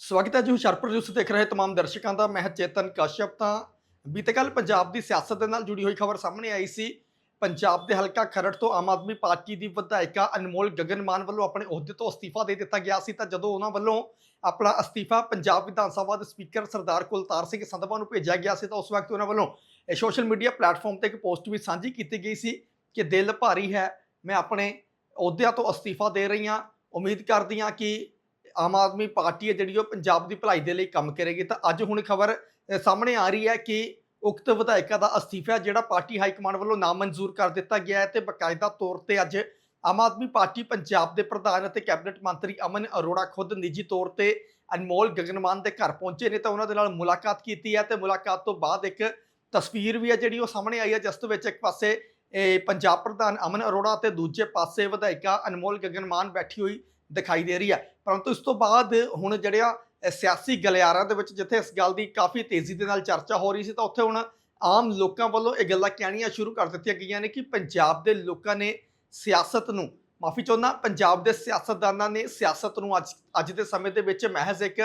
ਸਵਾਗਤ ਹੈ ਜੀ ਹੁਸ਼ਿਆਰਪੁਰ ਨਿਊਜ਼ ਦੇਖ ਰਹੇ ਤਮਾਮ ਦਰਸ਼ਕਾਂ ਦਾ। ਮੈਂ ਚੇਤਨ ਕਾਸ਼ਪ ਤਾਂ ਬੀਤੇ ਕੱਲ ਪੰਜਾਬ ਦੀ ਸਿਆਸਤ ਦੇ ਨਾਲ ਜੁੜੀ ਹੋਈ ਖਬਰ ਸਾਹਮਣੇ ਆਈ ਸੀ। ਪੰਜਾਬ ਦੇ ਹਲਕਾ ਖਰੜ ਤੋਂ ਆਮ ਆਦਮੀ ਪਾਰਟੀ ਦੀ ਵਿਧਾਇਕਾ ਅਨਮੋਲ ਗਗਨਮਾਨ ਵੱਲੋਂ ਆਪਣੇ ਅਹੁਦੇ ਤੋਂ ਅਸਤੀਫਾ ਦੇ ਦਿੱਤਾ ਗਿਆ ਸੀ। ਤਾਂ ਜਦੋਂ ਉਹਨਾਂ ਵੱਲੋਂ ਆਪਣਾ ਅਸਤੀਫਾ ਪੰਜਾਬ ਵਿਧਾਨ ਸਭਾ ਦੇ ਸਪੀਕਰ ਸਰਦਾਰ ਕੁਲਤਾਰ ਸਿੰਘ ਸੰਧਵਾ ਨੂੰ ਭੇਜਿਆ ਗਿਆ ਸੀ, ਤਾਂ ਉਸ ਵਕਤ ਉਹਨਾਂ ਵੱਲੋਂ ਇਹ ਸੋਸ਼ਲ ਮੀਡੀਆ ਪਲੇਟਫਾਰਮ ਤੇ ਇੱਕ ਪੋਸਟ ਵੀ ਸਾਂਝੀ ਕੀਤੀ ਗਈ ਸੀ ਕਿ ਦਿਲ ਭਾਰੀ ਹੈ, ਮੈਂ ਆਪਣੇ ਅਹੁਦਿਆਂ ਤੋਂ ਅਸਤੀਫਾ ਦੇ ਰਹੀ ਹਾਂ। ਉਮੀਦ ਕਰਦੀ ਹਾਂ ਕਿ ਆਮ ਆਦਮੀ ਪਾਰਟੀ ਹੈ ਜਿਹੜੀ ਉਹ ਪੰਜਾਬ ਦੀ ਭਲਾਈ ਦੇ ਲਈ ਕੰਮ ਕਰੇਗੀ। ਤਾਂ ਅੱਜ ਹੁਣ ਖਬਰ ਸਾਹਮਣੇ ਆ ਰਹੀ ਹੈ ਕਿ ਉਕਤ ਵਿਧਾਇਕਾ ਦਾ ਅਸਤੀਫਾ ਜਿਹੜਾ ਪਾਰਟੀ ਹਾਈ ਕਮਾਂਡ ਵੱਲੋਂ ਨਾਮਨਜ਼ੂਰ ਕਰ ਦਿੱਤਾ ਗਿਆ ਹੈ ਤੇ ਬਕਾਇਦਾ ਤੌਰ ਤੇ ਅੱਜ ਆਮ ਆਦਮੀ ਪਾਰਟੀ ਪੰਜਾਬ ਦੇ ਪ੍ਰਧਾਨ ਅਤੇ ਕੈਬਨਿਟ ਮੰਤਰੀ ਅਮਨ ਅਰੋੜਾ ਖੁਦ ਨਿੱਜੀ ਤੌਰ ਤੇ ਅਨਮੋਲ ਗਗਨਮਾਨ ਦੇ ਘਰ ਪਹੁੰਚੇ ਨੇ ਤਾਂ ਉਹਨਾਂ ਦੇ ਨਾਲ ਮੁਲਾਕਾਤ ਕੀਤੀ ਹੈ ਤੇ ਮੁਲਾਕਾਤ ਤੋਂ ਬਾਅਦ ਇੱਕ ਤਸਵੀਰ ਵੀ ਹੈ ਜਿਹੜੀ ਉਹ ਸਾਹਮਣੇ ਆਈ ਹੈ, ਜਿਸ ਦੇ ਵਿੱਚ ਇੱਕ ਪਾਸੇ ਪੰਜਾਬ ਪ੍ਰਧਾਨ ਅਮਨ ਅਰੋੜਾ ਤੇ ਦੂਜੇ ਪਾਸੇ ਵਿਧਾਇਕਾ ਅਨਮੋਲ ਗਗਨਮਾਨ ਬੈਠੀ ਹੋਈ ਦਿਖਾਈ ਦੇ ਰਹੀ ਹੈ। ਪਰੰਤੂ ਇਸ ਤੋਂ ਬਾਅਦ ਹੁਣ ਜਿਹੜਿਆ ਸਿਆਸੀ ਗਲਿਆਰਾਂ ਦੇ ਵਿੱਚ ਜਿੱਥੇ ਇਸ ਗੱਲ ਦੀ ਕਾਫੀ ਤੇਜ਼ੀ ਦੇ ਨਾਲ ਚਰਚਾ ਹੋ ਰਹੀ ਸੀ, ਤਾਂ ਉੱਥੇ ਹੁਣ ਆਮ ਲੋਕਾਂ ਵੱਲੋਂ ਇਹ ਗੱਲਾਂ ਕਹਿਣੀਆਂ ਸ਼ੁਰੂ ਕਰ ਦਿੱਤੀਆਂ ਗਈਆਂ ਨੇ ਕਿ ਪੰਜਾਬ ਦੇ ਲੋਕਾਂ ਨੇ ਸਿਆਸਤ ਨੂੰ, ਮਾਫੀ ਚਾਹੁੰਦਾ, ਪੰਜਾਬ ਦੇ ਸਿਆਸਤਦਾਨਾਂ ਨੇ ਸਿਆਸਤ ਨੂੰ ਅੱਜ ਅੱਜ ਦੇ ਸਮੇਂ ਦੇ ਵਿੱਚ ਮਹਿਜ਼ ਇੱਕ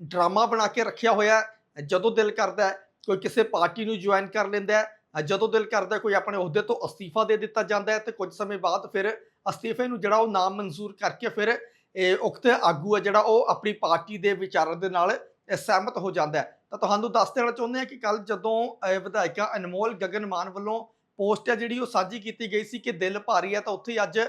ਡਰਾਮਾ ਬਣਾ ਕੇ ਰੱਖਿਆ ਹੋਇਆ ਜਦੋਂ ਦਿਲ ਕਰਦਾ ਕੋਈ ਕਿਸੇ ਪਾਰਟੀ ਨੂੰ ਜੁਆਇਨ ਕਰ ਲੈਂਦਾ ਹੈ ਜਦੋਂ ਦਿਲ ਕਰਦਾ ਕੋਈ ਆਪਣੇ ਅਹੁਦੇ ਤੋਂ ਅਸਤੀਫਾ ਦੇ ਦਿੱਤਾ ਜਾਂਦਾ ਹੈ ਤੇ ਕੁਝ ਸਮੇਂ ਬਾਅਦ ਫਿਰ ਅਸਤੀਫੇ ਨੂੰ ਜਿਹੜਾ ਉਹ ਨਾਮ ਮਨਜ਼ੂਰ ਕਰਕੇ ਫਿਰ ਇਹ ਉਕਤ ਆਗੂ ਹੈ ਜਿਹੜਾ ਉਹ ਆਪਣੀ ਪਾਰਟੀ ਦੇ ਵਿਚਾਰਾਂ ਦੇ ਨਾਲ ਸਹਿਮਤ ਹੋ ਜਾਂਦਾ ਹੈ। ਤਾਂ ਤੁਹਾਨੂੰ ਦੱਸ ਦੇਣਾ ਚਾਹੁੰਦੇ ਹਾਂ ਕਿ ਕੱਲ ਜਦੋਂ ਇਹ ਵਿਧਾਇਕਾ ਅਨਮੋਲ ਗਗਨਮਾਨ ਵੱਲੋਂ ਪੋਸਟ ਹੈ ਜਿਹੜੀ ਉਹ ਸਾਂਝੀ ਕੀਤੀ ਗਈ ਸੀ ਕਿ ਦਿਲ ਭਾਰੀ ਹੈ ਤਾਂ ਉੱਥੇ ਹੀ ਅੱਜ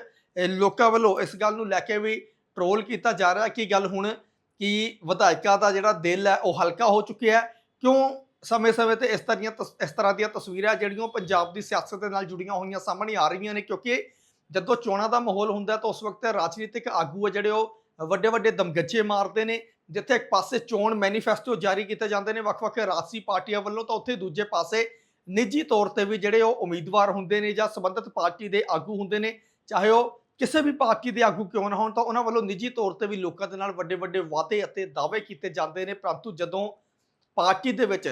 ਲੋਕਾਂ ਵੱਲੋਂ ਇਸ ਗੱਲ ਨੂੰ ਲੈ ਕੇ ਵੀ ਟਰੋਲ ਕੀਤਾ ਜਾ ਰਿਹਾ। ਕਿ ਗੱਲ ਹੁਣ ਕਿ ਵਿਧਾਇਕਾ ਦਾ ਜਿਹੜਾ ਦਿਲ ਹੈ ਉਹ ਹਲਕਾ ਹੋ ਚੁੱਕਿਆ ਕਿਉਂ ਸਮੇਂ-ਸਮੇਂ ਤੇ ਇਸ ਤਰ੍ਹਾਂ ਦੀਆਂ ਇਸ ਤਰ੍ਹਾਂ ਦੀਆਂ ਤਸਵੀਰਾਂ ਜਿਹੜੀਆਂ ਉਹ ਪੰਜਾਬ ਦੀ ਸਿਆਸਤ ਦੇ ਨਾਲ ਜੁੜੀਆਂ ਹੋਈਆਂ ਸਾਹਮਣੇ ਆ ਰਹੀਆਂ ਨੇ, ਕਿਉਂਕਿ ਜਦੋਂ ਚੋਣਾਂ ਦਾ ਮਾਹੌਲ ਹੁੰਦਾ ਤਾਂ ਉਸ ਵਕਤ ਰਾਜਨੀਤਿਕ ਆਗੂ ਹੈ ਜਿਹੜੇ ਉਹ ਵੱਡੇ ਵੱਡੇ ਦਮਗੱਜੇ ਮਾਰਦੇ ਨੇ, ਜਿੱਥੇ ਇੱਕ ਪਾਸੇ ਚੋਣ ਮੈਨੀਫੈਸਟੋ ਜਾਰੀ ਕੀਤੇ ਜਾਂਦੇ ਨੇ, ਵੱਖ-ਵੱਖ ਰਾਜਸੀ ਪਾਰਟੀਆਂ ਵੱਲੋਂ, ਤਾਂ ਉੱਥੇ ਦੂਜੇ ਪਾਸੇ ਨਿੱਜੀ ਤੌਰ ਤੇ ਵੀ ਜਿਹੜੇ ਉਹ ਉਮੀਦਵਾਰ ਹੁੰਦੇ ਨੇ ਜਾਂ ਸੰਬੰਧਿਤ ਪਾਰਟੀ ਦੇ ਆਗੂ ਹੁੰਦੇ ਨੇ, ਚਾਹੇ ਉਹ ਕਿਸੇ ਵੀ ਪਾਰਟੀ ਦੇ ਆਗੂ ਕਿਉਂ ਨਾ ਹੋਣ, ਤਾਂ ਉਹਨਾਂ ਵੱਲੋਂ ਨਿੱਜੀ ਤੌਰ ਤੇ ਵੀ ਲੋਕਾਂ ਦੇ ਨਾਲ ਵੱਡੇ ਵੱਡੇ ਵਾਅਦੇ ਅਤੇ ਦਾਅਵੇ ਕੀਤੇ ਜਾਂਦੇ ਨੇ, ਪਰੰਤੂ ਜਦੋਂ ਪਾਰਟੀ ਦੇ ਵਿੱਚ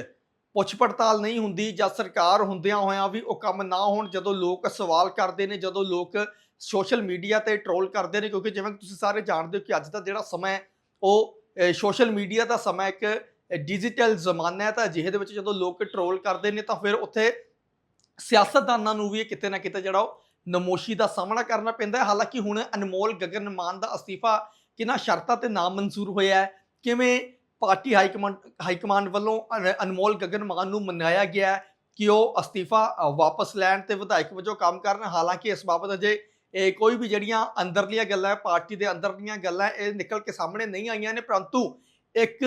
ਪੁੱਛ ਪੜਤਾਲ ਨਹੀਂ ਹੁੰਦੀ ਜਾਂ ਸਰਕਾਰ ਹੁੰਦਿਆਂ ਹੋਇਆਂ ਵੀ ਉਹ ਕੰਮ ਨਾ ਹੋਣ, ਜਦੋਂ ਲੋਕ ਸਵਾਲ ਕਰਦੇ ਨੇ, ਜਦੋਂ ਲੋਕ ਸੋਸ਼ਲ ਮੀਡੀਆ ਤੇ ਟਰੋਲ ਕਰਦੇ ਨੇ, ਕਿਉਂਕਿ ਜਿਵੇਂ ਤੁਸੀਂ ਸਾਰੇ ਜਾਣਦੇ ਹੋ ਕਿ ਅੱਜ ਦਾ ਜਿਹੜਾ ਸਮਾਂ ਹੈ, ਉਹ ਸੋਸ਼ਲ ਮੀਡੀਆ ਦਾ ਸਮਾਂ ਇੱਕ ਡਿਜੀਟਲ ਜ਼ਮਾਨਾ ਹੈ ਤਾਂ ਅਜਿਹੇ ਦੇ ਵਿੱਚ ਜਦੋਂ ਲੋਕ ਟਰੋਲ ਕਰਦੇ ਨੇ ਤਾਂ ਫਿਰ ਉੱਥੇ ਸਿਆਸਤਦਾਨਾਂ ਨੂੰ ਵੀ ਕਿਤੇ ਨਾ ਕਿਤੇ ਜਿਹੜਾ ਉਹ ਨਮੋਸ਼ੀ ਦਾ ਸਾਹਮਣਾ ਕਰਨਾ ਪੈਂਦਾ ਹੈ। ਹਾਲਾਂਕਿ ਹੁਣ ਅਨਮੋਲ ਗਗਨ ਮਾਨ ਦਾ ਅਸਤੀਫਾ ਕਿਨਾਂ ਸ਼ਰਤਾਂ ਤੇ ਨਾ ਮਨਜ਼ੂਰ ਹੋਇਆ ਹੈ, ਕਿਵੇਂ party high command high command ਵੱਲੋਂ ਅਨ- ਅਨਮੋਲ ਗਗਨ ਮਾਨ ਨੂੰ ਮਨਾਇਆ ਗਿਆ ਹੈ ਕਿ ਉਹ ਅਸਤੀਫਾ ਅ, ਵਾਪਸ ਲੈਣ ਤੇ ਵਿਧਾਇਕ ਵਜੋਂ ਕੰਮ ਕਰਨ। ਹਾਲਾਂਕਿ ਇਸ ਬਾਬਤ ਅਜੇ ਇਹ ਕੋਈ ਵੀ ਜਿਹੜੀਆਂ ਅੰਦਰਲੀਆਂ ਗੱਲਾਂ ਹੈ ਪਾਰਟੀ ਦੇ ਅੰਦਰਲੀਆਂ ਗੱਲਾਂ ਹੈ, ਇਹ ਨਿਕਲ ਕੇ ਸਾਹਮਣੇ ਨਹੀਂ ਆਈਆਂ ਨੇ ਪਰੰਤੂ ਇੱਕ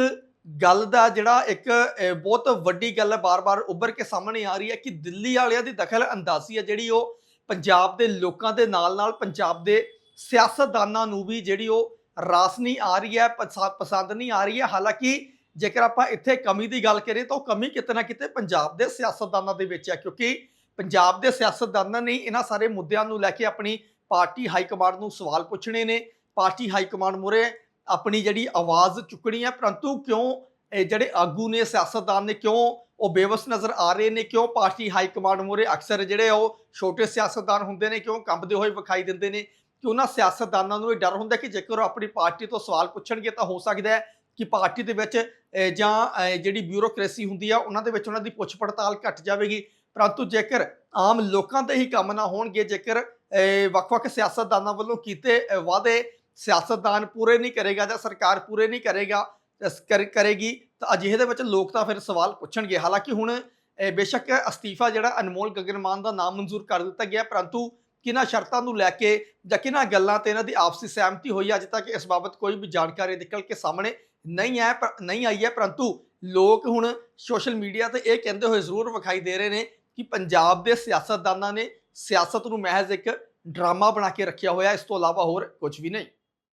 ਗੱਲ ਦਾ ਜਿਹੜਾ ਇੱਕ ਅ, ਬਹੁਤ ਵੱਡੀ ਗੱਲ ਹੈ ਬਾਰ-ਬਾਰ ਉੱਭਰ ਕੇ ਸਾਹਮਣੇ ਆ ਰਹੀ ਹੈ ਕਿ ਦਿੱਲੀ ਵਾਲਿਆਂ ਦੀ ਦਖਲ ਅੰਦਾਜ਼ੀ ਹੈ ਜਿਹੜੀ ਉਹ ਪੰਜਾਬ ਦੇ ਲੋਕਾਂ ਦੇ ਨਾਲ-ਨਾਲ ਪੰਜਾਬ ਦੇ ਸਿਆਸਤਦਾਨਾਂ ਨੂੰ ਵੀ ਜਿਹੜੀ ਉਹ ਰਾਸ ਨਹੀਂ ਆ ਰਹੀ ਹੈ, ਪਸਾ- ਪਸੰਦ ਨਹੀਂ ਆ ਰਹੀ ਹੈ। ਹਾਲਾਂਕਿ ਜੇਕਰ ਆਪਾਂ ਇੱਥੇ ਕਮੀ ਦੀ ਗੱਲ ਕਰੀਏ ਤਾਂ ਉਹ ਕਮੀ ਕਿਤੇ ਨਾ ਕਿਤੇ ਪੰਜਾਬ ਦੇ ਸਿਆਸਤਦਾਨਾਂ ਦੇ ਵਿੱਚ ਹੈ, ਕਿਉਂਕਿ ਪੰਜਾਬ ਦੇ ਸਿਆਸਤਦਾਨਾਂ ਨੇ ਇਹਨਾਂ ਸਾਰੇ ਮੁੱਦਿਆਂ ਨੂੰ ਲੈ ਕੇ ਆਪਣੀ ਪਾਰਟੀ ਹਾਈ ਕਮਾਂਡ ਨੂੰ ਸਵਾਲ ਪੁੱਛਣੇ ਨੇ। ਪਾਰਟੀ ਹਾਈ ਕਮਾਂਡ ਮੁਰੇ ਆਪਣੀ ਜਿਹੜੀ ਆਵਾਜ਼ ਚੁੱਕਣੀ ਹੈ, ਪਰੰਤੂ ਕਿਉਂ ਇਹ ਜਿਹੜੇ ਆਗੂ ਨੇ, ਸਿਆਸਤਦਾਨ ਨੇ, ਕਿਉਂ ਉਹ ਬੇਵਸ ਨਜ਼ਰ ਆ ਰਹੇ ਨੇ? ਕਿਉਂ ਪਾਰਟੀ ਹਾਈ ਕਮਾਂਡ ਮੁਰੇ ਅਕਸਰ ਜਿਹੜੇ ਉਹ ਛੋਟੇ ਸਿਆਸਤਦਾਨ ਹੁੰਦੇ ਨੇ, ਕਿਉਂ ਕੰਬਦੇ ਹੋਏ ਵਿਖਾਈ ਦਿੰਦੇ ਨੇ? ਕਿ ਉਹਨਾਂ ਸਿਆਸਤਦਾਨਾਂ ਨੂੰ ਇਹ ਡਰ ਹੁੰਦਾ ਕਿ ਜੇਕਰ ਉਹ ਆਪਣੀ ਪਾਰਟੀ ਤੋਂ ਸਵਾਲ ਪੁੱਛਣਗੇ ਤਾਂ ਹੋ ਸਕਦਾ ਹੈ ਕਿ ਪਾਰਟੀ ਦੇ ਵਿੱਚ ਜਾਂ ਜਿਹੜੀ ਬਿਊਰੋਕ੍ਰੇਸੀ ਹੁੰਦੀ ਆ, ਉਹਨਾਂ ਦੇ ਵਿੱਚ ਉਹਨਾਂ ਦੀ ਪੁੱਛ ਪੜਤਾਲ ਘਟ ਜਾਵੇਗੀ। ਪਰੰਤੂ ਜੇਕਰ ਆਮ ਲੋਕਾਂ 'ਤੇ ਹੀ ਕੰਮ ਨਾ ਹੋਣਗੇ, ਜੇਕਰ ਵੱਖ-ਵੱਖ ਸਿਆਸਤਦਾਨਾਂ ਵੱਲੋਂ ਕੀਤੇ ਵਾਅਦੇ ਸਿਆਸਤਦਾਨ ਪੂਰੇ ਨਹੀਂ ਕਰੇਗਾ ਜਾਂ ਸਰਕਾਰ ਪੂਰੇ ਨਹੀਂ ਕਰੇਗਾ ਕਰੇਗੀ, ਤਾਂ ਅਜਿਹੇ ਦੇ ਵਿੱਚ ਲੋਕ ਤਾਂ ਫਿਰ ਸਵਾਲ ਪੁੱਛਣਗੇ। ਹਾਲਾਂਕਿ ਹੁਣ ਬੇਸ਼ੱਕ ਅਸਤੀਫਾ ਜਿਹੜਾ ਅਨਮੋਲ ਗਗਨਮਾਨ ਦਾ ਨਾਮ ਮਨਜ਼ੂਰ ਕਰ ਦਿੱਤਾ ਗਿਆ, ਪਰੰਤੂ ਕਿਹਨਾਂ ਸ਼ਰਤਾਂ ਨੂੰ ਲੈ ਕੇ ਜਾਂ ਕਿਹਨਾਂ ਗੱਲਾਂ ਤੇ ਇਹਨਾਂ ਦੀ ਆਪਸੀ ਸਹਿਮਤੀ ਹੋਈ ਹੈ, ਅਜੇ ਤੱਕ ਇਸ ਬਾਬਤ ਕੋਈ ਵੀ ਜਾਣਕਾਰੀ ਨਿਕਲ ਕੇ ਸਾਹਮਣੇ ਨਹੀਂ ਹੈ ਪਰ ਨਹੀਂ ਆਈ ਹੈ ਪਰੰਤੂ ਲੋਕ ਹੁਣ ਸੋਸ਼ਲ ਮੀਡੀਆ ਤੇ ਇਹ ਕਹਿੰਦੇ ਹੋਏ ਜ਼ਰੂਰ ਵਿਖਾਈ ਦੇ ਰਹੇ ਨੇ ਕਿ ਪੰਜਾਬ ਦੇ ਸਿਆਸਤਦਾਨਾਂ ਨੇ ਸਿਆਸਤ ਨੂੰ ਮਹਿਜ਼ ਇੱਕ ਡਰਾਮਾ ਬਣਾ ਕੇ ਰੱਖਿਆ ਹੋਇਆ ਇਸ ਤੋਂ ਇਲਾਵਾ ਹੋਰ ਕੁਝ ਵੀ ਨਹੀਂ।